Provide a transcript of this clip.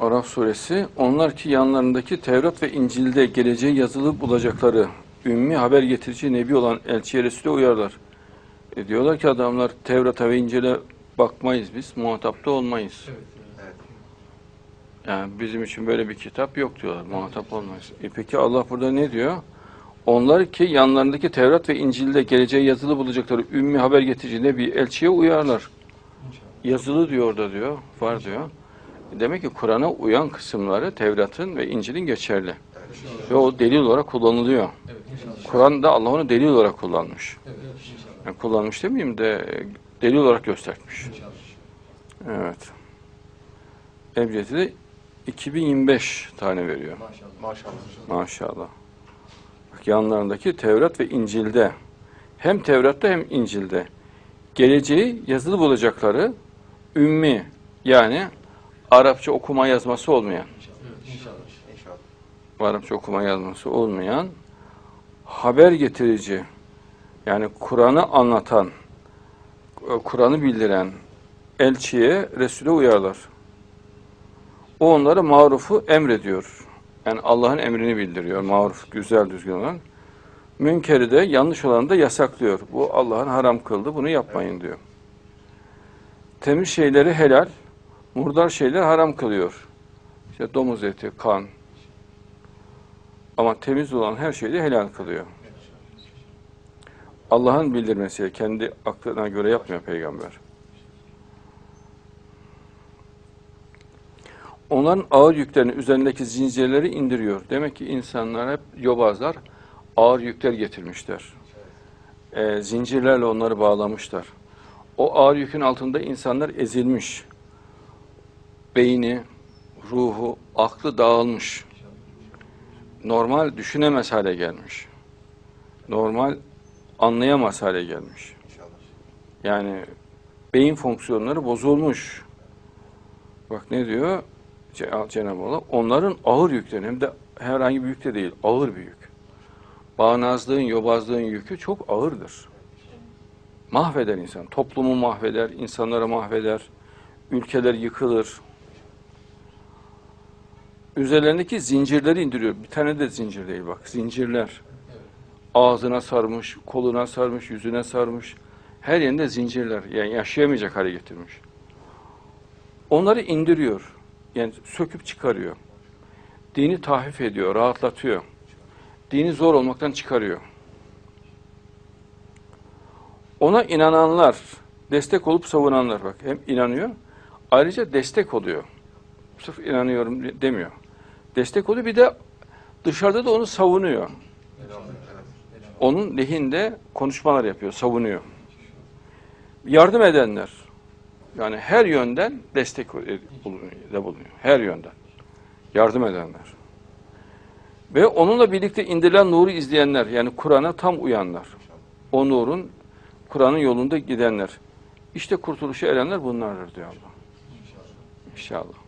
Araf suresi onlar ki yanlarındaki Tevrat ve İncil'de geleceği yazılı bulacakları ümmi haber getirici nebi olan elçiye Resul'e uyarlar. E diyorlar ki adamlar Tevrat'a ve İncil'e bakmayız biz, muhatapta olmayız. Yani bizim için böyle bir kitap yok diyorlar, muhatap olmayız. E peki Allah burada ne diyor? Onlar ki yanlarındaki Tevrat ve İncil'de geleceği yazılı bulacakları ümmi haber getirici nebi elçiye uyarlar. Yazılı diyor orada diyor, var diyor. Demek ki Kur'an'a uyan kısımları Tevrat'ın ve İncil'in geçerli. Ve o delil olarak kullanılıyor. Kur'an'da Allah onu delil olarak kullanmış. Yani kullanmış demeyeyim de delil olarak göstermiş. Evet. Ebced'i de 2025 tane veriyor. Maşallah. Maşallah. Bak yanlarındaki Tevrat ve İncil'de hem Tevrat'ta hem İncil'de geleceği yazılı bulacakları ümmi yani Arapça okuma yazması olmayan İnşallah. Arapça okuma yazması olmayan haber getirici yani Kur'an'ı anlatan Kur'an'ı bildiren elçiye, Resul'e uyarlar. O onlara marufu emrediyor. Yani Allah'ın emrini bildiriyor. Maruf, güzel, düzgün olan. Münkeri de, yanlış olanı da yasaklıyor. Bu Allah'ın haram kıldı, bunu yapmayın diyor. Temiz şeyleri helal, murdar şeyler haram kılıyor. İşte domuz eti, kan. Ama temiz olan her şeyi de helal kılıyor. Allah'ın bildirmesiyle kendi aklına göre yapmıyor peygamber. Onların ağır yüklerini üzerindeki zincirleri indiriyor. Demek ki insanlar hep yobazlar ağır yükler getirmişler. Ee, zincirlerle onları bağlamışlar. O ağır yükün altında insanlar ezilmiş. Beyni, ruhu, aklı dağılmış. Normal düşünemez hale gelmiş. Normal anlayamaz hale gelmiş. Yani beyin fonksiyonları bozulmuş. Bak ne diyor Ce- Cenab-ı Allah? Onların ağır yükleri hem de herhangi bir yük de değil, ağır bir yük. Bağnazlığın, yobazlığın yükü çok ağırdır. Mahveder insan. Toplumu mahveder, insanları mahveder, ülkeler yıkılır. Üzerlerindeki zincirleri indiriyor. Bir tane de zincir değil bak, zincirler. Ağzına sarmış, koluna sarmış, yüzüne sarmış. Her yerinde zincirler. Yani yaşayamayacak hale getirmiş. Onları indiriyor. Yani söküp çıkarıyor. Dini tahfif ediyor, rahatlatıyor. Dini zor olmaktan çıkarıyor. Ona inananlar, destek olup savunanlar bak hem inanıyor, ayrıca destek oluyor. Sırf inanıyorum demiyor. Destek oluyor bir de dışarıda da onu savunuyor. Onun lehinde konuşmalar yapıyor, savunuyor. Yardım edenler, yani her yönden destek de bulunuyor. Her yönden. Yardım edenler. Ve onunla birlikte indirilen nuru izleyenler, yani Kur'an'a tam uyanlar. O nurun, Kur'an'ın yolunda gidenler. İşte kurtuluşa erenler bunlardır diyor Allah. İnşallah.